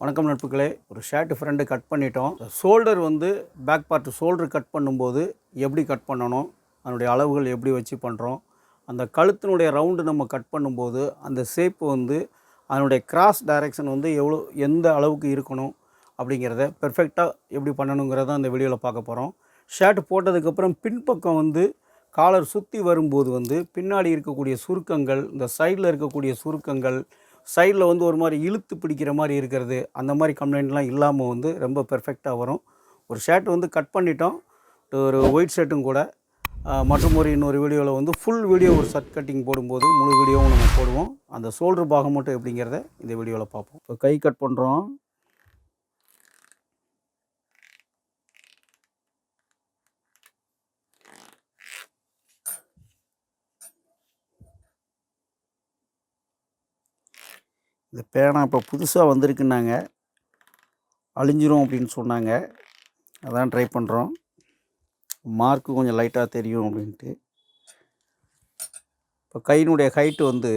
வணக்கம் நட்புகளே ஒரு ஷர்ட் ஃப்ரெண்டு கட் பண்ணிட்டோம். ஷோல்டர் வந்து பேக் பார்ட் ஷோல்டர் கட் பண்ணும்போது எப்படி கட் பண்ணணும்? அதனுடைய அளவுகள் எப்படி வச்சு பண்ணுறோம் அந்த கழுத்தினுடைய ரவுண்டு நம்ம கட் பண்ணும்போது அந்த ஷேப் வந்து அதனுடைய கிராஸ் டைரெக்ஷன் வந்து எவ்வளோ எந்த அளவுக்கு இருக்கணும்? அப்படிங்கிறத பெர்ஃபெக்டாக எப்படி பண்ணணுங்கிறத அந்த வீடியோவில் பார்க்க போகிறோம் ஷர்ட் போட்டதுக்கப்புறம் பின்பக்கம் வந்து காலர் சுற்றி வரும்போது வந்து பின்னாடி இருக்கக்கூடிய சுருக்கங்கள் இந்த சைடில் இருக்கக்கூடிய சுருக்கங்கள் சைடில் வந்து ஒரு மாதிரி இழுத்து பிடிக்கிற மாதிரி இருக்கிறது அந்த மாதிரி கம்ப்ளைண்ட்லாம் இல்லாமல் வந்து ரொம்ப பெர்ஃபெக்டாக வரும். ஒரு ஷர்ட் வந்து கட் பண்ணிட்டோம். ஒரு ஒயிட் ஷர்ட்டும் கூட. மற்றும் ஒரு இன்னொரு வீடியோவில் வந்து ஃபுல் வீடியோ ஒரு ஷர்ட் கட்டிங் போடும்போது முழு வீடியோவும் நம்ம போடுவோம். அந்த ஷோல்டர் பாகம் மட்டும் எப்படிங்கிறத இந்த வீடியோவில் பார்ப்போம். இப்போ கை கட் பண்ணுறோம் இந்த பேனா இப்போ புதுசாக வந்திருக்குன்னாங்க. அழிஞ்சிரும் அப்படின்னு சொன்னாங்க. அதான் ட்ரை பண்ணுறோம் மார்க்கு கொஞ்சம் லைட்டாக தெரியும் அப்படின்ட்டு. இப்போ கையினுடைய ஹைட்டு வந்து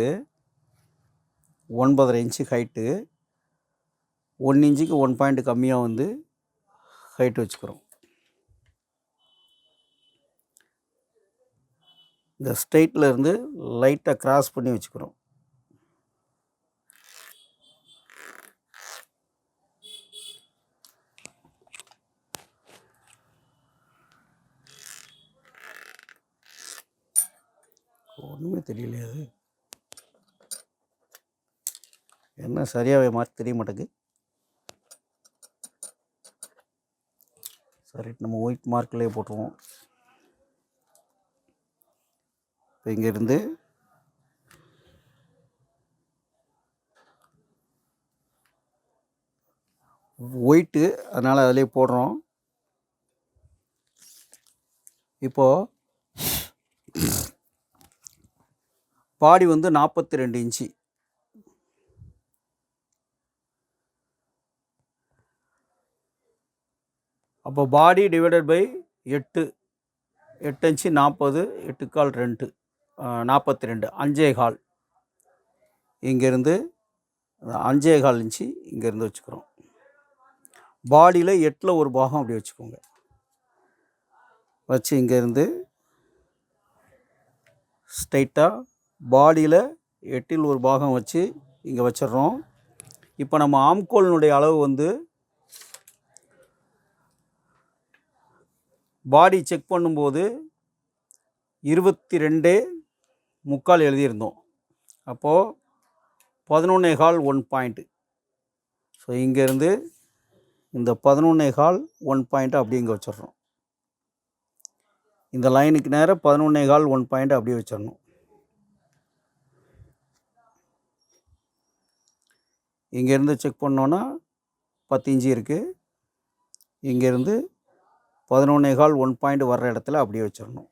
ஒன்பதரை இன்ச்சு ஹைட்டு ஒன் இன்ச்சுக்கு ஒன் பாயிண்ட் கம்மியாக வந்து ஹைட் வச்சுக்கிறோம். இந்த ஸ்ட்ரெயிட்டில் இருந்து லைட்டாக கிராஸ் பண்ணி வச்சுக்கிறோம். தெரியலையே அது. என்ன சரியாகவே மார்க் தெரிய மாட்டேங்குது. சரி நம்ம ஒயிட் மார்க்லேயே போட்டுருவோம். இப்போ இங்கேருந்து ஒயிட்டு அதனால் அதிலே போடுறோம். இப்போது பாடி வந்து நாற்பத்தி ரெண்டு இன்ச்சு. அப்போ பாடி டிவைடட் பை எட்டு. எட்டு இன்ச்சு நாற்பது எட்டு கால் ரெண்டு. நாற்பத்தி ரெண்டு அஞ்சே கால். இங்கேருந்து அஞ்சே கால் இன்ச்சு இங்கேருந்து வச்சுக்கிறோம். பாடியில் எட்டில் ஒரு பாகம் அப்படி வச்சுக்கோங்க. வச்சு இங்கேருந்து ஸ்ட்ரைட்டாக பாடியில் எட்டில் ஒரு பாகம் வச்சு இங்கே வச்சிடுறோம் இப்போ நம்ம ஆம்கோலினுடைய அளவு வந்து பாடி செக் பண்ணும்போது இருபத்தி ரெண்டு முக்கால் எழுதியிருந்தோம். அப்போது பதினொன்னே கால் ஒன் பாயிண்ட்டு ஸோ இங்கேருந்து இந்த பதினொன்னே கால் ஒன் பாயிண்ட்டை அப்படியே இங்கே வச்சிடுறோம் இந்த லைனுக்கு நேராக பதினொன்னே கால் ஒன் பாயிண்ட் அப்படியே வச்சிடணும் இங்கேருந்து செக் பண்ணோன்னா பத்து இன்ச்சு இருக்குது இங்கேருந்து பதினொன்னே கால் ஒன் பாயிண்ட் வர்ற இடத்துல அப்படியே வச்சிடணும்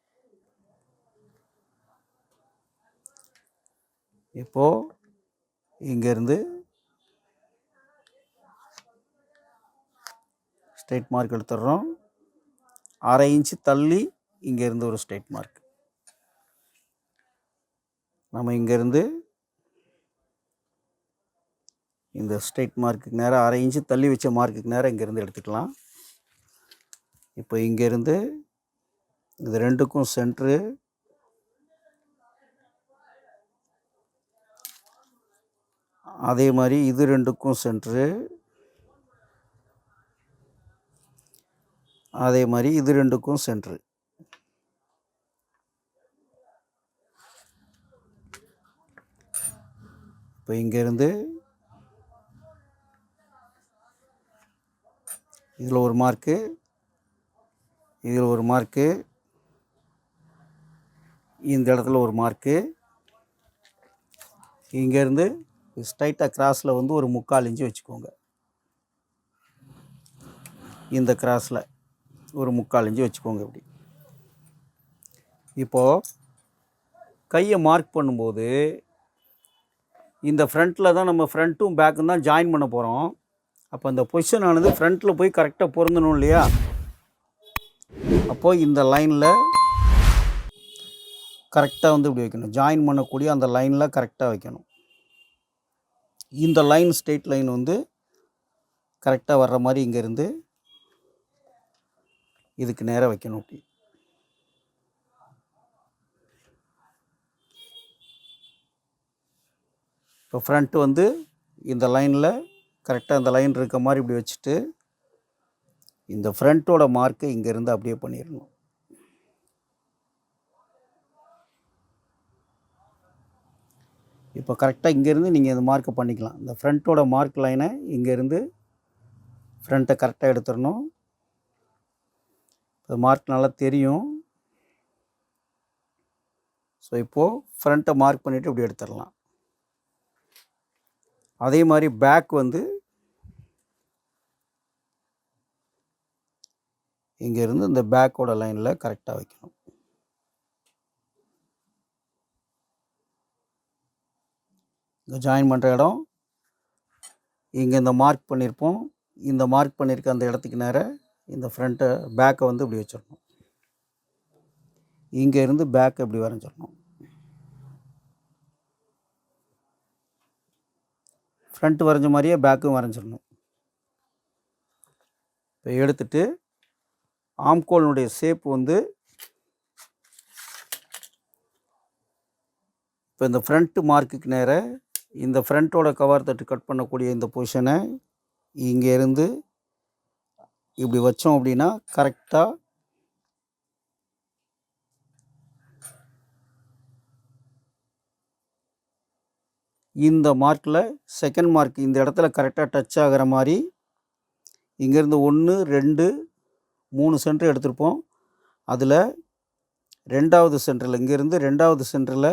இப்போது இங்கேருந்து ஸ்ட்ரைட் மார்க் எடுத்துடுறோம் அரை இன்ச்சு தள்ளி இங்கேருந்து ஒரு ஸ்ட்ரைட் மார்க். நம்ம இங்கேருந்து இந்த ஸ்ட்ரைட் மார்க்குக்கு நேராக அரை இன்ச்சு தள்ளி வச்ச மார்க்குக்கு நேராக இங்கேருந்து எடுத்துக்கலாம். இப்போ இங்கேருந்து இது ரெண்டுக்கும் சென்ட்ரு. அதே மாதிரி இது ரெண்டுக்கும் சென்ட்ரு. அதே மாதிரி இது ரெண்டுக்கும் சென்ட்ரு. இப்போ இங்கேருந்து இதில் ஒரு மார்க்கு இதில் ஒரு மார்க்கு இந்த இடத்துல ஒரு மார்க்கு. இங்கேருந்து ஸ்ட்ரைட்டாக கிராஸில் வந்து ஒரு முக்கால் இன்ச்சு வச்சுக்கோங்க. இந்த கிராஸில் ஒரு முக்கால் இன்ச்சு வச்சுக்கோங்க இப்படி. இப்போது கையை மார்க் பண்ணும்போது இந்த ஃப்ரண்ட்டில் தான் நம்ம ஃப்ரண்ட்டும் பேக்கும் தான் ஜாயின் பண்ண போகிறோம் அப்போ அந்த பொசிஷன் ஆனது ஃப்ரண்ட்டில் போய் கரெக்டாக பொருந்தணும் இல்லையா? அப்போது இந்த லைனில் கரெக்டாக வந்து இப்படி வைக்கணும். ஜாயின் பண்ணக்கூடிய அந்த லைனில் கரெக்டாக வைக்கணும். இந்த லைன் ஸ்ட்ரெயிட் லைன் வந்து கரெக்டாக வர்ற மாதிரி இங்கேருந்து இதுக்கு நேராக வைக்கணும் அப்படி. இப்போ ஃப்ரண்ட்டு வந்து இந்த லைனில் கரெக்டாக அந்த லைன் இருக்க மாதிரி இப்படி வச்சுட்டு இந்த ஃப்ரண்ட்டோட மார்க்கை இங்கேருந்து அப்படியே பண்ணிடணும் இப்போ கரெக்டாக இங்கேருந்து நீங்கள் இந்த மார்க்கை பண்ணிக்கலாம். இந்த ஃப்ரண்ட்டோட மார்க் லைனை இங்கேருந்து ஃப்ரண்ட்டை கரெக்டாக எடுத்துடணும் இப்போ மார்க் நல்லா தெரியும். ஸோ இப்போது ஃப்ரண்ட்டை மார்க் பண்ணிவிட்டு இப்படி எடுத்துடலாம் அதே மாதிரி பேக் வந்து இங்கேருந்து இந்த பேக்கோட லைனில் கரெக்டாக வைக்கணும். இங்கே ஜாயின் பண்ணுற இடம். இங்கே இந்த மார்க் பண்ணியிருப்போம் இந்த மார்க் பண்ணியிருக்க அந்த இடத்துக்கு நேராக இந்த ஃப்ரண்ட்டை பேக்கை வந்து இப்படி வச்சிடணும். இங்கே இருந்து பேக்கை இப்படி வரைஞ்சிடணும் ஃப்ரண்ட் வரைஞ்ச மாதிரியே பேக்கும் வரைஞ்சிடணும். இப்போ எடுத்துட்டு ஆம்கோலினுடைய ஷேப் வந்து இப்போ இந்த ஃப்ரண்ட்டு மார்க்குக்கு நேராக இந்த ஃப்ரண்ட்டோட கவர் தட்டு கட் பண்ணக்கூடிய இந்த பொசிஷனை இங்கேருந்து இப்படி வச்சோம் அப்படின்னா கரெக்டாக இந்த மார்க்கில் செகண்ட் மார்க் இந்த இடத்துல கரெக்டாக டச் ஆகிற மாதிரி இங்கேருந்து ஒன்று ரெண்டு மூணு சென்டர் எடுத்திருப்போம். அதில் ரெண்டாவது சென்டரில் இங்கேருந்து ரெண்டாவது சென்டரில்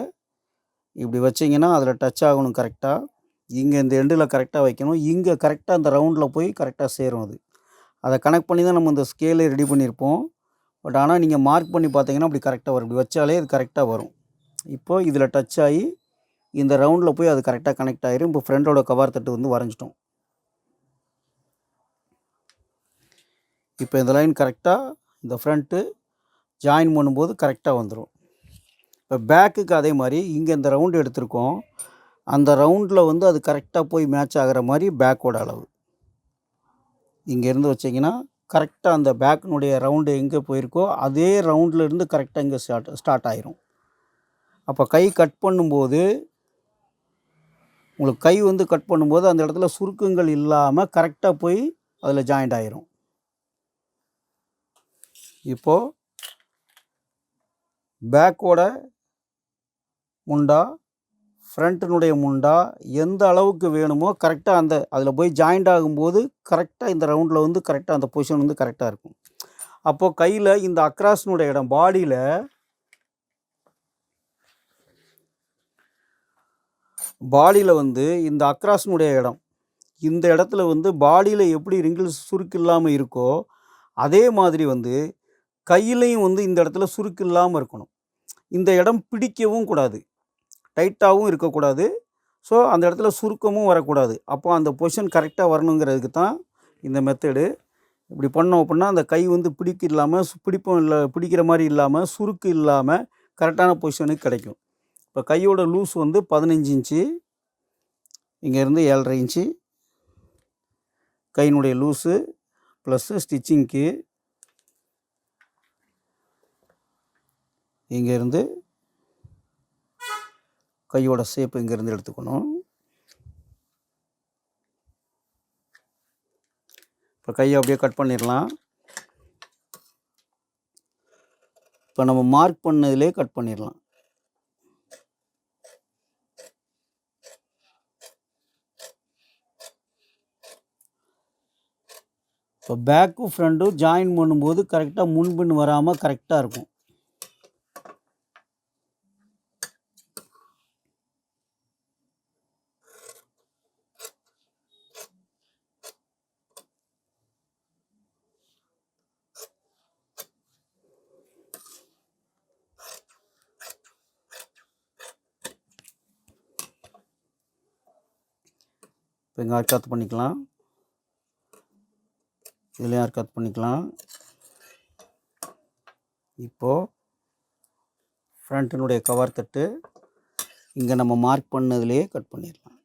இப்படி வச்சிங்கன்னா அதில் டச் ஆகணும் கரெக்டாக இங்கே இந்த எண்டில் கரெக்டாக வைக்கணும். இங்கே கரெக்டாக அந்த ரவுண்டில் போய் கரெக்டாக சேரும் அது. அதை கனெக்ட் பண்ணி தான் நம்ம இந்த ஸ்கேலே ரெடி பண்ணியிருப்போம். பட் ஆனால் நீங்கள் மார்க் பண்ணி பார்த்தீங்கன்னா அப்படி கரெக்டாக வரும். இப்படி வச்சாலே அது கரெக்டாக வரும். இப்போது இதில் டச் ஆகி இந்த ரவுண்டில் போய் அது கரெக்டாக கனெக்ட் ஆகிரும் இப்போ ஃப்ரெண்டோட கவர் தட்டு வந்து வரைஞ்சிட்டோம். இப்போ இந்த லைன் கரெக்டாக இந்த ஃப்ரண்ட்டு ஜாயின் பண்ணும்போது கரெக்டாக வந்துடும் இப்போ பேக்குக்கு அதே மாதிரி இங்கே இந்த ரவுண்டு எடுத்திருக்கோம். அந்த ரவுண்டில் வந்து அது கரெக்டாக போய் மேட்ச் ஆகிற மாதிரி பேக்கோட அளவு. இங்கேருந்து வச்சிங்கன்னா கரெக்டாக அந்த பேக்கினுடைய ரவுண்டு எங்கே போயிருக்கோ அதே ரவுண்ட்லேருந்து கரெக்டாக இங்கே ஸ்டார்ட் ஸ்டார்ட் ஆயிரும். அப்போ கை கட் பண்ணும்போது உங்களுக்கு கை வந்து கட் பண்ணும்போது அந்த இடத்துல சுருக்கங்கள் இல்லாமல் கரெக்டாக போய் அதில் ஜாயிண்ட் ஆயிரும். இப்போது பேக்கோட முண்டா ஃப்ரண்ட்டினுடைய முண்டா எந்த அளவுக்கு வேணுமோ கரெக்டாக அந்த அதில் போய் ஜாயிண்ட் ஆகும்போது கரெக்டாக இந்த ரவுண்டில் வந்து கரெக்டாக அந்த பொசிஷன் வந்து கரெக்டாக இருக்கும். அப்போது கையில் இந்த அக்ராஸ்னுடைய இடம் பாடியில் பாடியில் வந்து இந்த அக்ராஸ்னுடைய இடம். இந்த இடத்துல வந்து பாடியில் எப்படி ரிங்கிள்ஸ் சுருக்கு இல்லாமல் இருக்கோ அதே மாதிரி வந்து கையிலையும் வந்து இந்த இடத்துல சுருக்கு இல்லாமல் இருக்கணும். இந்த இடம் பிடிக்கவும் கூடாது. டைட்டாகவும் இருக்கக்கூடாது. ஸோ அந்த இடத்துல சுருக்கமும் வரக்கூடாது. அப்போ அந்த பொசிஷன் கரெக்டாக வரணுங்கிறதுக்கு தான் இந்த மெத்தடு. இப்படி பண்ணோம் அப்படின்னா அந்த கை வந்து பிடிக்க இல்லாமல் பிடிப்பும் இல்லை பிடிக்கிற மாதிரி இல்லாமல் சுருக்கு இல்லாமல் கரெக்டான பொசிஷனுக்கு கிடைக்கும். இப்போ கையோட லூஸ் வந்து பதினஞ்சு இன்ச்சு. இங்கேருந்து ஏழரை இன்ச்சு. கையினுடைய லூஸு ப்ளஸ்ஸு ஸ்டிச்சிங்க்கு. இங்கேருந்து கையோட சேப்பு இங்கேருந்து எடுத்துக்கணும். இப்போ கையை அப்படியே கட் பண்ணிடலாம். இப்போ நம்ம மார்க் பண்ணதிலே கட் பண்ணிடலாம். இப்போ பேக்கும் ஃப்ரண்ட்டும் ஜாயின் பண்ணும்போது கரெக்டாக முன்பின் வராமல் கரெக்டாக இருக்கும். இப்போ இங்கே அர்க்காத் பண்ணிக்கலாம். இதுலேயும் அர்க்காத் பண்ணிக்கலாம். இப்போது ஃப்ரண்ட்டினுடைய கவர் தட்டு இங்கே நம்ம மார்க் பண்ணதுலேயே கட் பண்ணிடலாம்.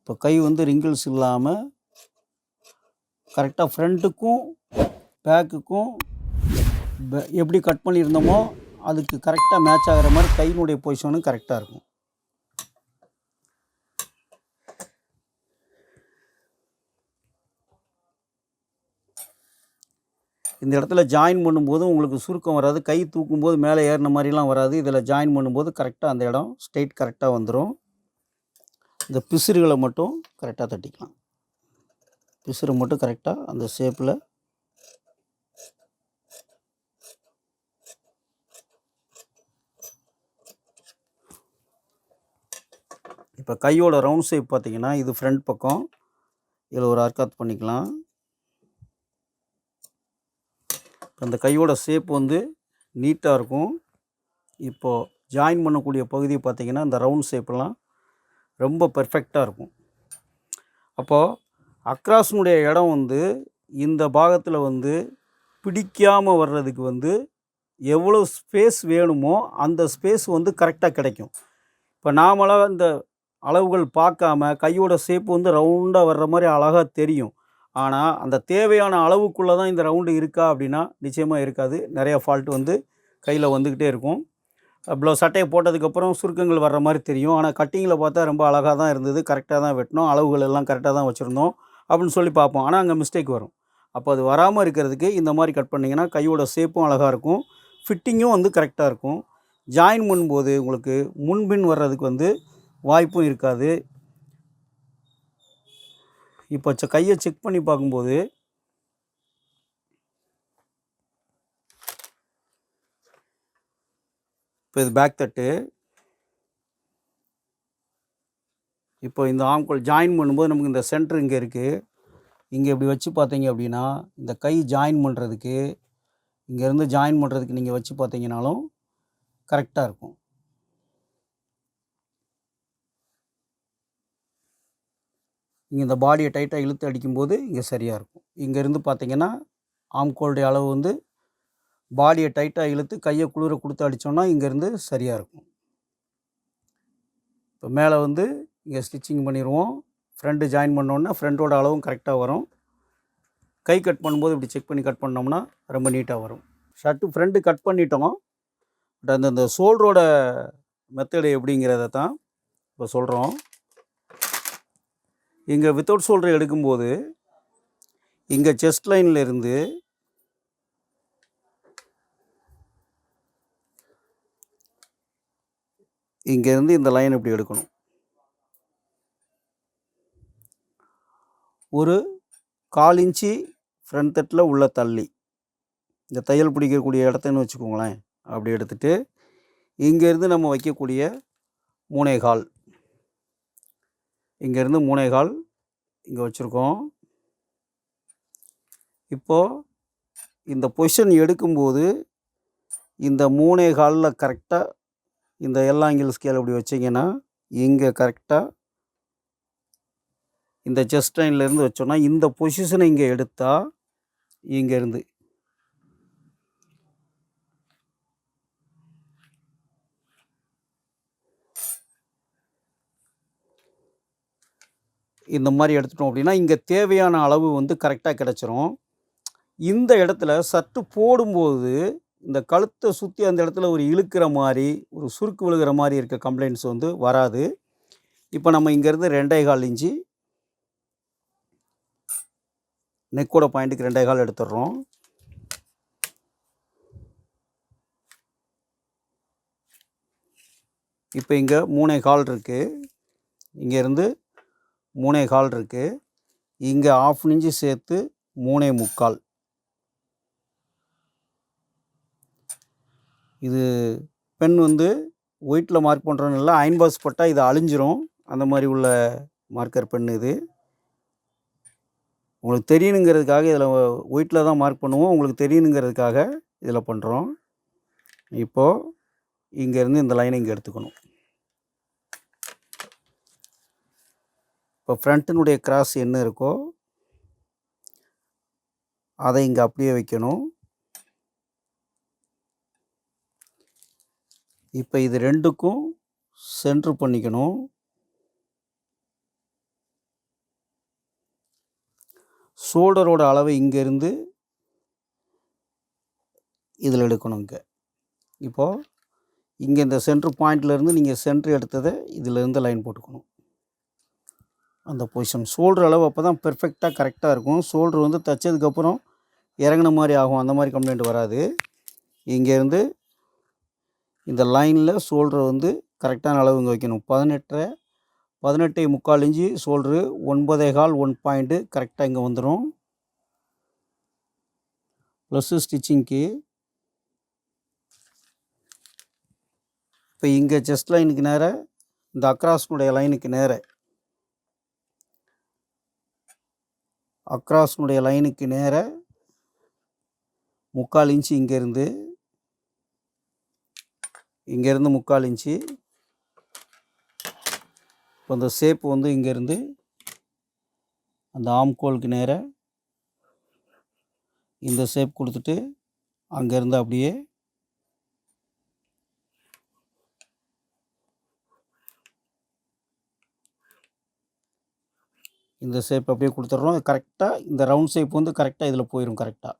இப்போ கை வந்து ரிங்கிள்ஸ் இல்லாமல் கரெக்டாக ஃப்ரண்ட்டுக்கும் பேக்குக்கும் எப்படி கட் பண்ணியிருந்தோமோ அதுக்கு கரெக்டாக மேட்ச் ஆகிற மாதிரி கையினுடைய பொசிஷனும் கரெக்டாக இருக்கும். இந்த இடத்துல ஜாயின் பண்ணும்போது உங்களுக்கு சுருக்கம் வராது. கை தூக்கும்போது மேலே ஏறின மாதிரிலாம் வராது. இதில் ஜாயின் பண்ணும்போது கரெக்டாக அந்த இடம் ஸ்ட்ரெயிட் கரெக்டாக வந்துடும் இந்த பிசுறுகளை மட்டும் கரெக்டாக தட்டிக்கலாம். பிசுறு மட்டும் கரெக்டாக அந்த ஷேப்பில் இப்போ கையோட ரவுண்ட் ஷேப் பார்த்தீங்கன்னா இது ஃப்ரண்ட் பக்கம். இதில் ஒரு அர்க்காத் பண்ணிக்கலாம். அந்த கையோட ஷேப் வந்து நீட்டாக இருக்கும். இப்போது ஜாயின் பண்ணக்கூடிய பகுதி பார்த்திங்கன்னா இந்த ரவுண்ட் ஷேப்லாம் ரொம்ப பெர்ஃபெக்டாக இருக்கும். அப்போது அக்ராஸ்னுடைய இடம் வந்து இந்த பாகத்தில் வந்து பிடிக்காமல் வர்றதுக்கு வந்து எவ்வளோ ஸ்பேஸ் வேணுமோ அந்த ஸ்பேஸ் வந்து கரெக்டாக கிடைக்கும். இப்போ நாமளாக இந்த அளவுகள் பார்க்காம கையோட ஷேப் வந்து ரவுண்டாக வர்ற மாதிரி அழகாக தெரியும். ஆனால் அந்த தேவையான அளவுக்குள்ளே தான் இந்த ரவுண்டு இருக்கா அப்படின்னா நிச்சயமாக இருக்காது. நிறையா ஃபால்ட் வந்து கையில் வந்துக்கிட்டே இருக்கும். ப்ளோ சட்டையை போட்டதுக்கப்புறம் சுருக்கங்கள் வர்ற மாதிரி தெரியும். ஆனால் கட்டிங்கில் பார்த்தா ரொம்ப அழகாக தான் இருந்தது. கரெக்டாக தான் வெட்டினோம். அளவுகள் எல்லாம் கரெக்டாக தான் வச்சுருந்தோம் அப்படின்னு சொல்லி பார்ப்போம். ஆனால் அங்கே மிஸ்டேக் வரும். அப்போ அது வராமல் இருக்கிறதுக்கு இந்த மாதிரி கட் பண்ணிங்கன்னா கையோட ஷேப்பும் அழகாக இருக்கும். ஃபிட்டிங்கும் வந்து கரெக்டாக இருக்கும். ஜாயின் பண்ணும்போது உங்களுக்கு முன்பின் வர்றதுக்கு வந்து வாய்ப்பும் இருக்காது. இப்போ செ கையை செக் பண்ணி பார்க்கும்போது இப்போ இது பேக் தட்டு. இப்போ இந்த ஆம்கோல் ஜாயின் பண்ணும்போது நமக்கு இந்த சென்டர் இங்கே இருக்குது இங்கே இப்படி வச்சு பார்த்தீங்க அப்படின்னா இந்த கை ஜாயின் பண்ணுறதுக்கு இங்கேருந்து ஜாயின் பண்ணுறதுக்கு நீங்கள் வச்சு பார்த்தீங்கனாலும் கரெக்டாக இருக்கும். இங்கே இந்த பாடியை டைட்டாக இழுத்து அடிக்கும்போது இங்கே சரியாக இருக்கும். இங்கேருந்து பார்த்தீங்கன்னா ஆம்கோளுடைய அளவு வந்து பாடியை டைட்டாக இழுத்து கையை குளிர கொடுத்து அடித்தோன்னா இங்கேருந்து சரியாக இருக்கும். இப்போ மேலே வந்து இங்கே ஸ்டிச்சிங் பண்ணிடுவோம் ஃப்ரெண்டு ஜாயின் பண்ணோன்னா ஃப்ரெண்டோட அளவும் கரெக்டாக வரும். கை கட் பண்ணும்போது இப்படி செக் பண்ணி கட் பண்ணோம்னா ரொம்ப நீட்டாக வரும். ஷர்ட்டு ஃப்ரெண்டு கட் பண்ணிட்டோம். பட் அந்த இந்த ஷோல்டரோட மெத்தடு எப்படிங்கிறத தான் இப்போ சொல்கிறோம் இங்கே வித்தவுட் ஷோல்டர் எடுக்கும்போது இங்கே செஸ்ட் லைனில் இருந்து இங்கேருந்து இந்த லைன் இப்படி எடுக்கணும். ஒரு கால் இன்ச்சு ஃப்ரண்ட் தட்டில் உள்ள தள்ளி இந்த தையல் பிடிக்கக்கூடிய இடத்தன்னு வச்சுக்கோங்களேன் அப்படி எடுத்துகிட்டு இங்கேருந்து நம்ம வைக்கக்கூடிய மூணே கால். இங்கேருந்து மூணே கால் இங்கே வச்சுருக்கோம். இப்போது இந்த பொசிஷன் எடுக்கும்போது இந்த மூணே காலில் கரெக்டாக இந்த எல்லாங்கில் ஸ்கேல் அப்படி வச்சிங்கன்னா இங்கே கரெக்டாக இந்த செஸ்ட் லைன்லேருந்து வச்சோன்னா இந்த பொசிஷனை இங்கே எடுத்தால் இங்கேருந்து இந்த மாதிரி எடுத்துட்டோம் அப்படின்னா இங்கே தேவையான அளவு வந்து கரெக்டாக கிடச்சிரும். இந்த இடத்துல சற்று போடும்போது இந்த கழுத்தை சுற்றி அந்த இடத்துல ஒரு இழுக்கிற மாதிரி ஒரு சுருக்கு விழுகிற மாதிரி இருக்க கம்ப்ளைண்ட்ஸ் வந்து வராது. இப்போ நம்ம இங்கேருந்து ரெண்டே கால் இஞ்சி நெக்கோட பாயிண்ட்டுக்கு ரெண்டே கால் எடுத்துடுறோம். இப்போ இங்கே மூணே கால் இருக்குது இங்கேருந்து மூணே கால் இருக்குது இங்கே ஆஃப் இன்ச்சு சேர்த்து மூணே முக்கால். இது பென் வந்து ஒயிட்டில் மார்க் பண்ணுறோன்னு அயன் பாக்ஸ் போட்டால் இது அழிஞ்சிரும். அந்த மாதிரி உள்ள மார்க்கர் பென் இது. உங்களுக்கு தெரியணுங்கிறதுக்காக இதில் ஒயிட்டில் தான் மார்க் பண்ணுவோம். உங்களுக்கு தெரியணுங்கிறதுக்காக இதில் பண்ணுறோம் இப்போது இங்கேருந்து இந்த லைனை இங்கே எடுத்துக்கணும். இப்போ ஃப்ரண்ட்டினுடைய கிராஸ் என்ன இருக்கோ அதை இங்கே அப்படியே வைக்கணும். இப்போ இது ரெண்டுக்கும் சென்ட்ரு பண்ணிக்கணும். ஷோல்டரோட அளவை இங்கேருந்து இதில் எடுக்கணும் இங்கே. இப்போது இங்கே இந்த சென்ட்ரு பாயிண்ட்லேருந்து நீங்கள் சென்ட்ரு எடுத்ததை இதிலேருந்து லைன் போட்டுக்கணும். அந்த பொசிஷன் ஷோல்டர் அளவு அப்போ தான் பெர்ஃபெக்டாக கரெக்டாக இருக்கும். ஷோல்டர் வந்து தைச்சதுக்கப்புறம் இறங்குன மாதிரி ஆகும். அந்த மாதிரி கம்ப்ளைண்ட் வராது. இங்கேருந்து இந்த லைனில் ஷோல்டரை வந்து கரெக்டான அளவு இங்கே வைக்கணும். பதினெட்டரை பதினெட்டே முக்கால் இஞ்சி ஷோல்டரு ஒன்பதே கால் ஒன் பாயிண்ட்டு கரெக்டாக இங்கே வந்துடும் ப்ளஸ்ஸு ஸ்டிச்சிங்க்கு இப்போ இங்கே செஸ்ட் லைனுக்கு நேராக இந்த அக்ராஸ்னுடைய லைனுக்கு நேர அக்ராஸ்னுடைய லைனுக்கு நேர முக்கால் இன்ச்சு இங்கேருந்து இங்கேருந்து முக்கால் இன்ச்சு. இப்போ இந்த ஷேப் வந்து இங்கேருந்து அந்த ஆம்கோலுக்கு நேராக இந்த ஷேப் கொடுத்துட்டு அங்கேருந்து அப்படியே இந்த ஷேப் அப்படியே கொடுத்துட்றோம் கரெக்டாக இந்த ரவுண்ட் ஷேப் வந்து கரெக்டாக இதில் போயிடும் கரெக்டாக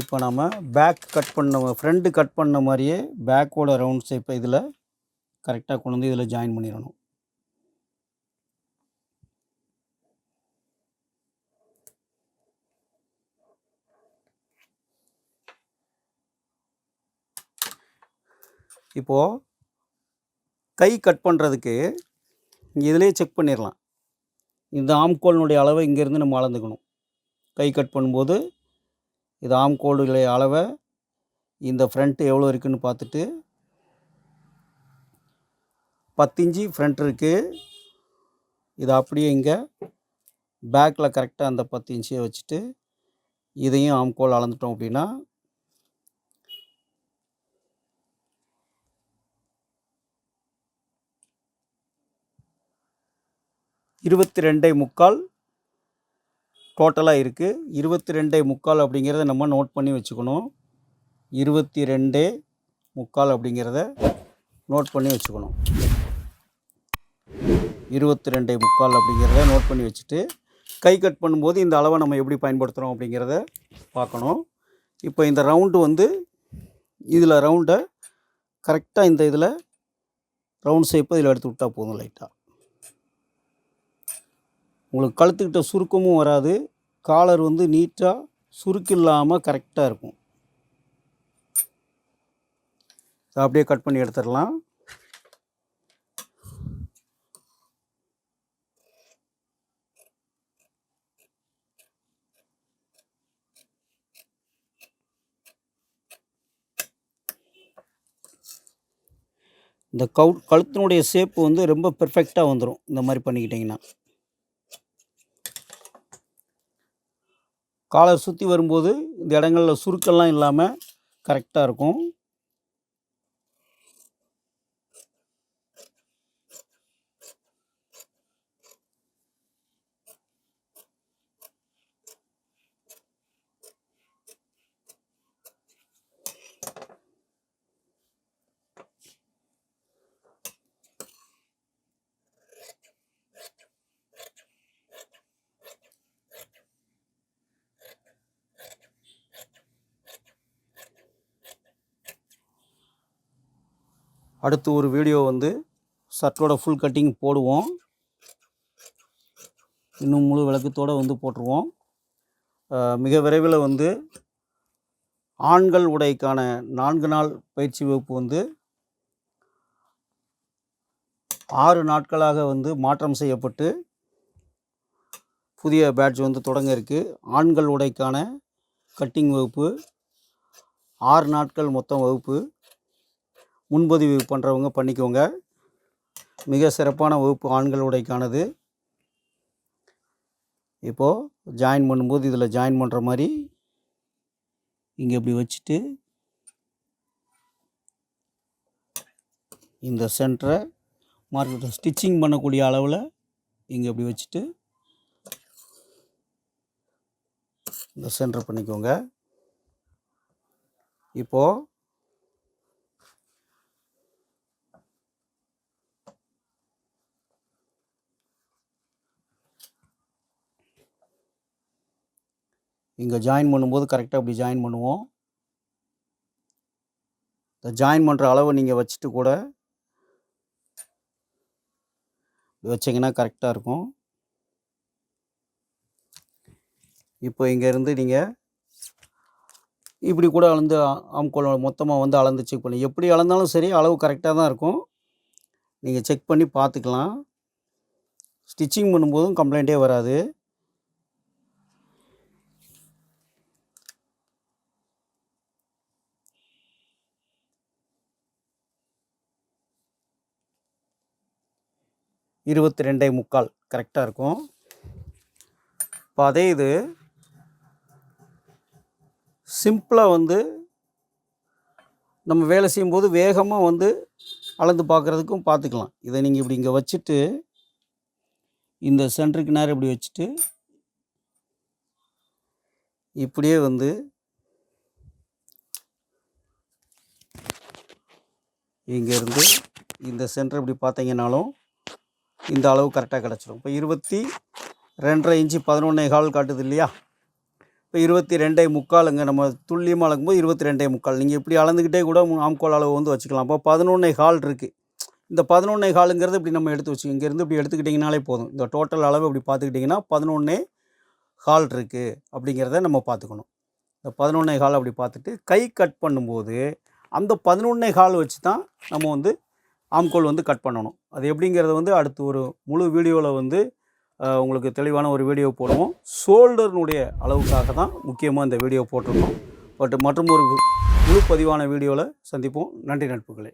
இப்போ நம்ம பேக் கட் பண்ண ஃப்ரண்ட்டு கட் பண்ண மாதிரியே பேக்கோட ரவுண்ட் ஷேப்பை இதில் கரெக்டாக கொண்டு வந்து இதில் ஜாயின் பண்ணிடணும். இப்போது கை கட் பண்ணுறதுக்கு இங்கே இதிலே செக் பண்ணிடலாம் இந்த ஆம்கோலினுடைய அளவை இங்கேருந்து நம்ம அளந்துக்கணும். கை கட் பண்ணும்போது இது ஆம்கோலுடைய அளவை இந்த ஃப்ரண்ட்டு எவ்வளோ இருக்குதுன்னு பார்த்துட்டு பத்து இன்ச்சு ஃப்ரண்ட் இருக்குது இது அப்படியே இங்கே பேக்கில் கரெக்டாக அந்த பத்து இன்ச்சியை வச்சுட்டு இதையும் ஆம்கோல் அளந்துட்டோம் அப்படின்னா இருபத்தி ரெண்டே முக்கால் டோட்டலாக இருக்குது இருபத்தி ரெண்டே முக்கால் அப்படிங்கிறத நம்ம நோட் பண்ணி வச்சுக்கணும். இருபத்தி ரெண்டே முக்கால் அப்படிங்கிறத நோட் பண்ணி வச்சுக்கணும். இருபத்தி ரெண்டே முக்கால் அப்படிங்கிறத நோட் பண்ணி வச்சுட்டு கை கட் பண்ணும்போது இந்த அளவை நம்ம எப்படி பயன்படுத்துகிறோம் அப்படிங்கிறத பார்க்கணும். இப்போ இந்த ரவுண்டு வந்து இதில் ரவுண்டை கரெக்டாக இந்த இதில் ரவுண்ட் ஷேப்பை இதில் எடுத்து விட்டால் போதும் லைட்டாக உங்களுக்கு கழுத்துக்கிட்ட சுருக்கமும் வராது. காலர் வந்து நீட்டாக சுருக்கு இல்லாமல் கரெக்டாக இருக்கும். அப்படியே கட் பண்ணி எடுத்துடலாம். இந்த கவு கழுத்தினுடைய ஷேப்பு வந்து ரொம்ப பெர்ஃபெக்டாக வந்துடும் இந்த மாதிரி பண்ணிக்கிட்டிங்கன்னா. காலர் சுற்றி வரும்போது இந்த இடங்களில் சுருக்கெல்லாம் இல்லாமல் கரெக்டாக இருக்கும். அடுத்து ஒரு வீடியோ வந்து ஷர்ட்டோட ஃபுல் கட்டிங் போடுவோம். இன்னும் முழு விளக்கத்தோடு வந்து போட்டுருவோம். மிக விரைவில் வந்து ஆண்கள் உடைக்கான நான்கு நாள் பயிற்சி வகுப்பு வந்து ஆறு நாட்களாக வந்து மாற்றம் செய்யப்பட்டு புதிய பேட்ச் வந்து தொடங்க இருக்குது ஆண்கள் உடைக்கான கட்டிங் வகுப்பு ஆறு நாட்கள் மொத்தம் வகுப்பு முன்பதிவு பண்ணுறவங்க பண்ணிக்கோங்க. மிக சிறப்பான வகுப்பு ஆண்களுடைக்கானது இப்போது ஜாயின் பண்ணும்போது இதில் ஜாயின் பண்ணுற மாதிரி இங்கே இப்படி வச்சுட்டு இந்த சென்டரை மார்க்கெட்டில் ஸ்டிச்சிங் பண்ணக்கூடிய அளவில் இங்கே இப்படி வச்சுட்டு இந்த சென்டர் பண்ணிக்கோங்க. இப்போது இங்கே ஜாயின் பண்ணும்போது கரெக்டாக இப்படி ஜாயின் பண்ணுவோம். இந்த ஜாயின் பண்ணுற அளவை நீங்கள் வச்சுட்டு கூட இப்படி வச்சிங்கன்னா கரெக்டாக இருக்கும். இப்போ இங்கேருந்து நீங்கள் இப்படி கூட அளந்து ஆம்கோல் மொத்தமாக வந்து அளந்து செக் பண்ணி எப்படி அளந்தாலும் சரி அளவு கரெக்டாக தான் இருக்கும். நீங்கள் செக் பண்ணி பார்த்துக்கலாம். ஸ்டிச்சிங் பண்ணும்போதும் கம்ப்ளைண்ட்டே வராது. இருபத்தி ரெண்டே முக்கால் கரெக்டாக இருக்கும். இப்போ அதே இது சிம்பிளாக வந்து நம்ம வேலை செய்யும்போது வேகமாக வந்து அளந்து பார்க்குறதுக்கும் பார்த்துக்கலாம் இதை நீங்கள் இப்படி இங்கே வச்சுட்டு இந்த சென்டருக்கு நேரம் இப்படி வச்சுட்டு இப்படியே வந்து இங்கேருந்து இந்த சென்டர் இப்படி பார்த்தீங்கன்னாலும் இந்த அளவு கரெக்டாக கிடச்சிடும் இப்போ இருபத்தி ரெண்டரை இன்ச்சு பதினொன்றே கால் காட்டுது இல்லையா? இப்போ இருபத்தி ரெண்டே முக்காலுங்க நம்ம துல்லியமாக அளக்கும்போது இருபத்தி ரெண்டே முக்கால். நீங்கள் இப்படி அளந்துக்கிட்டே கூட ஆம்கோல் அளவு வந்து வச்சுக்கலாம். இப்போ பதினொன்றே கால் இருக்குது இந்த பதினொன்றே காலுங்கிறது இப்படி நம்ம எடுத்து வச்சு இங்கேருந்து இப்படி எடுத்துக்கிட்டிங்கனாலே போதும். இந்த டோட்டல் அளவு இப்படி பார்த்துக்கிட்டிங்கன்னா பதினொன்னே கால் இருக்குது அப்படிங்கிறத நம்ம பார்த்துக்கணும். இந்த பதினொன்றே கால் அப்படி பார்த்துட்டு கை கட் பண்ணும்போது அந்த பதினொன்றே கால் வச்சு தான் நம்ம வந்து ஆம்கோல் வந்து கட் பண்ணணும். அது எப்படிங்கிறத வந்து அடுத்து ஒரு முழு வீடியோவில் வந்து உங்களுக்கு தெளிவான ஒரு வீடியோ போடுவோம். ஷோல்டர்னுடைய அளவுக்காக தான் முக்கியமாக இந்த வீடியோ போட்டிருக்கோம். பட் மற்றும் ஒரு முழு பதிவான வீடியோவில் சந்திப்போம். நன்றி நட்புகளே.